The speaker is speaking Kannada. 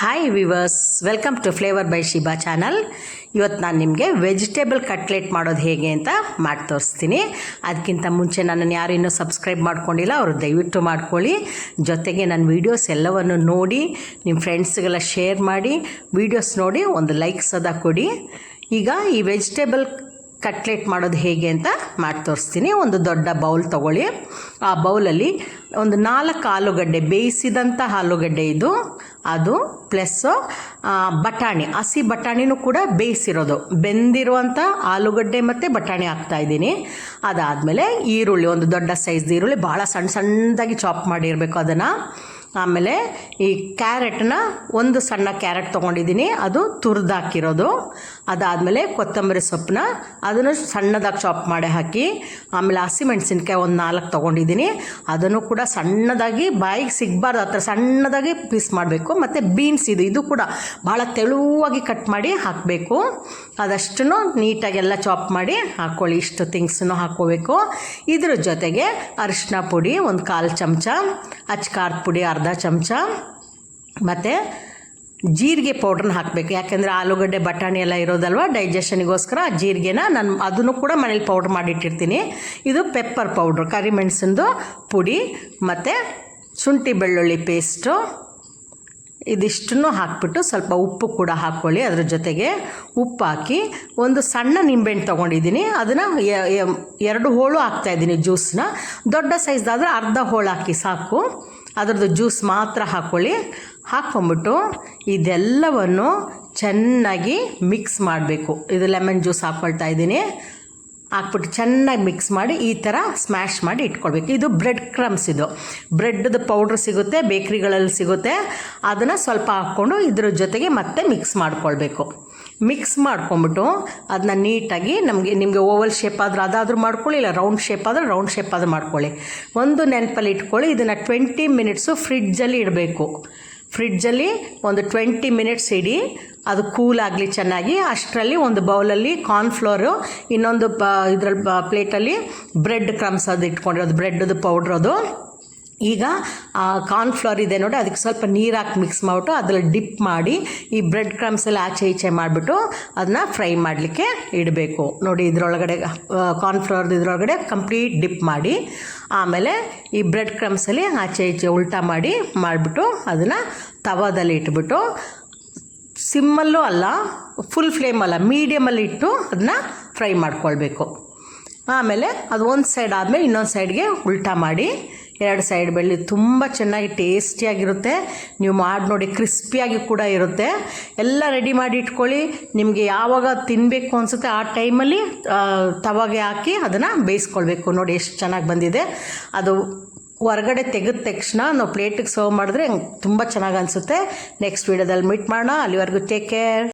Hi viewers welcome to flavour by Shiba channel ಇವತ್ತು ನಾನು ನಿಮಗೆ ವೆಜಿಟೇಬಲ್ ಕಟ್ಲೆಟ್ ಮಾಡೋದು ಹೇಗೆ ಅಂತ ಮಾಡಿ ತೋರಿಸ್ತೀನಿ. ಅದಕ್ಕಿಂತ ಮುಂಚೆ ನನ್ನನ್ನು ಯಾರು ಇನ್ನೂ ಸಬ್ಸ್ಕ್ರೈಬ್ ಮಾಡ್ಕೊಂಡಿಲ್ಲ, ಅವರು ದಯವಿಟ್ಟು ಮಾಡ್ಕೊಳ್ಳಿ. ಜೊತೆಗೆ ನನ್ನ ವೀಡಿಯೋಸ್ ಎಲ್ಲವನ್ನು ನೋಡಿ ನಿಮ್ಮ ಫ್ರೆಂಡ್ಸ್ಗೆಲ್ಲ ಶೇರ್ ಮಾಡಿ ವೀಡಿಯೋಸ್ ನೋಡಿ ಒಂದು ಲೈಕ್ ಸದಾ ಕೊಡಿ. ಈಗ ಈ ವೆಜಿಟೇಬಲ್ ಕಟ್ಲೆಟ್ ಮಾಡೋದು ಹೇಗೆ ಅಂತ ಮಾಡಿ ತೋರಿಸ್ತೀನಿ. ಒಂದು ದೊಡ್ಡ ಬೌಲ್ ತೊಗೊಳ್ಳಿ. ಆ ಬೌಲಲ್ಲಿ ಒಂದು ನಾಲ್ಕು ಆಲೂಗಡ್ಡೆ ಬೇಯಿಸಿದಂಥ ಆಲೂಗಡ್ಡೆ ಇದು. ಅದು ಪ್ಲಸ್ಸು ಬಟಾಣಿ. ಹಸಿ ಬಟಾಣಿನೂ ಕೂಡ ಬೇಯಿಸಿರೋದು. ಬೆಂದಿರುವಂಥ ಆಲೂಗಡ್ಡೆ ಮತ್ತು ಬಟಾಣಿ ಹಾಕ್ತಾಯಿದ್ದೀನಿ ಅದಾದಮೇಲೆ ಈರುಳ್ಳಿ, ಒಂದು ದೊಡ್ಡ ಸೈಜ್ ಈರುಳ್ಳಿ ಭಾಳ ಸಣ್ಣ ಸಣ್ಣದಾಗಿ ಚಾಪ್ ಮಾಡಿರಬೇಕು ಅದನ್ನು. ಆಮೇಲೆ ಈ ಕ್ಯಾರೆಟ್ನ ಒಂದು ಸಣ್ಣ ಕ್ಯಾರೆಟ್ ತೊಗೊಂಡಿದ್ದೀನಿ. ಅದು ತುರಿದಾಕಿರೋದು. ಅದಾದಮೇಲೆ ಕೊತ್ತಂಬರಿ ಸೊಪ್ಪನ್ನ ಅದನ್ನು ಸಣ್ಣದಾಗಿ ಚಾಪ್ ಮಾಡಿ ಹಾಕಿ, ಆಮೇಲೆ ಹಸಿಮೆಣ್ಸಿನ್ಕಾಯಿ ಒಂದು ನಾಲ್ಕು ತೊಗೊಂಡಿದ್ದೀನಿ. ಅದನ್ನು ಕೂಡ ಸಣ್ಣದಾಗಿ, ಬಾಯಿಗೆ ಸಿಗಬಾರ್ದು ಆ ಥರ ಸಣ್ಣದಾಗಿ ಪೀಸ್ ಮಾಡಬೇಕು. ಮತ್ತು ಬೀನ್ಸ್ ಇದು ಇದು ಕೂಡ ಭಾಳ ತೆಳುವಾಗಿ ಕಟ್ ಮಾಡಿ ಹಾಕಬೇಕು. ಅದಷ್ಟನ್ನು ನೀಟಾಗೆಲ್ಲ ಚಾಪ್ ಮಾಡಿ ಹಾಕ್ಕೊಳ್ಳಿ ಇಷ್ಟು ಥಿಂಗ್ಸನ್ನು ಹಾಕ್ಕೋಬೇಕು. ಇದ್ರ ಜೊತೆಗೆ ಅರಿಶಿನ ಪುಡಿ, ಒಂದು ಕಾಲು ಚಮಚ ಅಚ್ಕಾರದ ಪುಡಿ, ಅರ್ಧ ಚಮಚ ಮತ್ತು ಜೀರಿಗೆ ಪೌಡ್ರನ್ನ ಹಾಕಬೇಕು. ಯಾಕೆಂದರೆ ಆಲೂಗಡ್ಡೆ, ಬಟಾಣಿ ಎಲ್ಲ ಇರೋದಲ್ವ? ಡೈಜೆಷನಿಗೋಸ್ಕರ ಆ ಜೀರಿಗೆನ ನಾನು ಅದನ್ನು ಕೂಡ ಮನೇಲಿ ಪೌಡ್ರ್ ಮಾಡಿಟ್ಟಿರ್ತೀನಿ. ಇದು ಪೆಪ್ಪರ್ ಪೌಡ್ರ್ ಕರಿಮೆಣಸಿಂದು ಪುಡಿ ಮತ್ತು ಶುಂಠಿ ಬೆಳ್ಳುಳ್ಳಿ ಪೇಸ್ಟು ಇದಿಷ್ಟನ್ನು ಹಾಕ್ಬಿಟ್ಟು ಸ್ವಲ್ಪ ಉಪ್ಪು ಕೂಡ ಹಾಕ್ಕೊಳ್ಳಿ ಅದ್ರ ಜೊತೆಗೆ ಉಪ್ಪು ಹಾಕಿ ಒಂದು ಸಣ್ಣ ನಿಂಬೆಹಣ್ಣು ತೊಗೊಂಡಿದ್ದೀನಿ. ಅದನ್ನು ಎರಡು ಹೋಳು ಹಾಕ್ತಾಯಿದ್ದೀನಿ ಜ್ಯೂಸನ್ನ ದೊಡ್ಡ ಸೈಜ್ದಾದರೆ ಅರ್ಧ ಹೋಳು ಹಾಕಿ ಸಾಕು. ಅದರದ್ದು ಜ್ಯೂಸ್ ಮಾತ್ರ ಹಾಕ್ಕೊಳ್ಳಿ ಹಾಕ್ಕೊಂಬಿಟ್ಟು ಇದೆಲ್ಲವನ್ನು ಚೆನ್ನಾಗಿ ಮಿಕ್ಸ್ ಮಾಡಬೇಕು. ಇದು ಲೆಮನ್ ಜ್ಯೂಸ್ ಹಾಕ್ಕೊಳ್ತಾ ಇದ್ದೀನಿ. ಹಾಕ್ಬಿಟ್ಟು ಚೆನ್ನಾಗಿ ಮಿಕ್ಸ್ ಮಾಡಿ ಈ ಥರ ಸ್ಮ್ಯಾಶ್ ಮಾಡಿ ಇಟ್ಕೊಳ್ಬೇಕು. ಇದು ಬ್ರೆಡ್ ಕ್ರಮ್ಸ್ ಇದು. ಬ್ರೆಡ್ದು ಪೌಡ್ರ್ ಸಿಗುತ್ತೆ ಬೇಕ್ರಿಗಳಲ್ಲಿ ಸಿಗುತ್ತೆ. ಅದನ್ನು ಸ್ವಲ್ಪ ಹಾಕ್ಕೊಂಡು ಇದ್ರ ಜೊತೆಗೆ ಮತ್ತೆ ಮಿಕ್ಸ್ ಮಾಡ್ಕೊಳ್ಬೇಕು. ಮಿಕ್ಸ್ ಮಾಡ್ಕೊಂಬಿಟ್ಟು ಅದನ್ನ ನೀಟಾಗಿ ನಮಗೆ, ನಿಮಗೆ ಓವಲ್ ಶೇಪ್ ಆದ್ರೆ ಅದಾದರೂ ಮಾಡ್ಕೊಳ್ಳಿ, ಇಲ್ಲ ರೌಂಡ್ ಶೇಪ್ ಆದರೆ ರೌಂಡ್ ಶೇಪ್ ಆದರೂ ಮಾಡ್ಕೊಳ್ಳಿ. ಒಂದು ನೆನಪಲ್ಲಿ ಇಟ್ಕೊಳ್ಳಿ, ಇದನ್ನು ಟ್ವೆಂಟಿ ಮಿನಿಟ್ಸು ಫ್ರಿಡ್ಜಲ್ಲಿ ಇಡಬೇಕು. ಫ್ರಿಡ್ಜಲ್ಲಿ ಒಂದು ಟ್ವೆಂಟಿ ಮಿನಿಟ್ಸ್ ಇಡಿ, ಅದು ಕೂಲ್ ಆಗಲಿ ಚೆನ್ನಾಗಿ, ಅಷ್ಟರಲ್ಲಿ ಒಂದು ಬೌಲಲ್ಲಿ ಕಾರ್ನ್ಫ್ಲೋರು ಇನ್ನೊಂದು ಪ ಇದ್ರಲ್ಲಿ ಪ್ಲೇಟಲ್ಲಿ ಬ್ರೆಡ್ ಕ್ರಮ್ಸ್ ಅದು ಇಟ್ಕೊಂಡಿರೋದು ಬ್ರೆಡ್ದು ಪೌಡ್ರದು ಈಗ ಕಾರ್ನ್ಫ್ಲವರ್ ಇದೆ ನೋಡಿ, ಅದಕ್ಕೆ ಸ್ವಲ್ಪ ನೀರು ಹಾಕಿ ಮಿಕ್ಸ್ ಮಾಡಿಬಿಟ್ಟು ಅದರಲ್ಲಿ ಡಿಪ್ ಮಾಡಿ, ಈ ಬ್ರೆಡ್ ಕ್ರಮ್ಸ್ ಎಲ್ಲ ಆಚೆ ಈಚೆ ಮಾಡಿಬಿಟ್ಟು ಅದನ್ನ ಫ್ರೈ ಮಾಡಲಿಕ್ಕೆ ಇಡಬೇಕು. ನೋಡಿ, ಇದರೊಳಗಡೆ ಕಾರ್ನ್ಫ್ಲವರ್ದು ಇದರೊಳಗಡೆ ಕಂಪ್ಲೀಟ್ ಡಿಪ್ ಮಾಡಿ, ಆಮೇಲೆ ಈ ಬ್ರೆಡ್ ಕ್ರಮ್ಸಲ್ಲಿ ಆಚೆ ಈಚೆ ಉಲ್ಟಾ ಮಾಡಿ ಮಾಡಿಬಿಟ್ಟು ಅದನ್ನು ತವಾದಲ್ಲಿ ಇಟ್ಬಿಟ್ಟು, ಸಿಮ್ಮಲ್ಲೂ ಅಲ್ಲ ಫುಲ್ ಫ್ಲೇಮ್ ಅಲ್ಲ ಮೀಡಿಯಮಲ್ಲಿ ಇಟ್ಟು ಅದನ್ನ ಫ್ರೈ ಮಾಡ್ಕೊಳ್ಬೇಕು. ಆಮೇಲೆ ಅದು ಒಂದು ಸೈಡ್ ಆದಮೇಲೆ ಇನ್ನೊಂದು ಸೈಡ್ಗೆ ಉಲ್ಟಾ ಮಾಡಿ ಎರಡು ಸೈಡ್ ಬೆಳ್ಳಿ ತುಂಬ ಚೆನ್ನಾಗಿ ಟೇಸ್ಟಿಯಾಗಿರುತ್ತೆ. ನೀವು ಮಾಡಿ ನೋಡಿ ಕ್ರಿಸ್ಪಿಯಾಗಿ ಕೂಡ ಇರುತ್ತೆ. ಎಲ್ಲ ರೆಡಿ ಮಾಡಿ ಇಟ್ಕೊಳ್ಳಿ. ನಿಮಗೆ ಯಾವಾಗ ತಿನ್ನಬೇಕು ಅನಿಸುತ್ತೆ ಆ ಟೈಮಲ್ಲಿ ತವಾಗೆ ಹಾಕಿ ಅದನ್ನು ಬೇಯಿಸ್ಕೊಳ್ಬೇಕು. ನೋಡಿ ಎಷ್ಟು ಚೆನ್ನಾಗಿ ಬಂದಿದೆ. ಅದು ಹೊರಗಡೆ ತೆಗೆದ ತಕ್ಷಣ ನಾವು ಪ್ಲೇಟಿಗೆ ಸರ್ವ್ ಮಾಡಿದ್ರೆ ತುಂಬ ಚೆನ್ನಾಗಿ ಅನಿಸುತ್ತೆ. ನೆಕ್ಸ್ಟ್ ವೀಡಿಯೋದಲ್ಲಿ ಮೀಟ್ ಮಾಡೋಣ. ಅಲ್ಲಿವರೆಗೂ ಟೇಕ್ ಕೇರ್.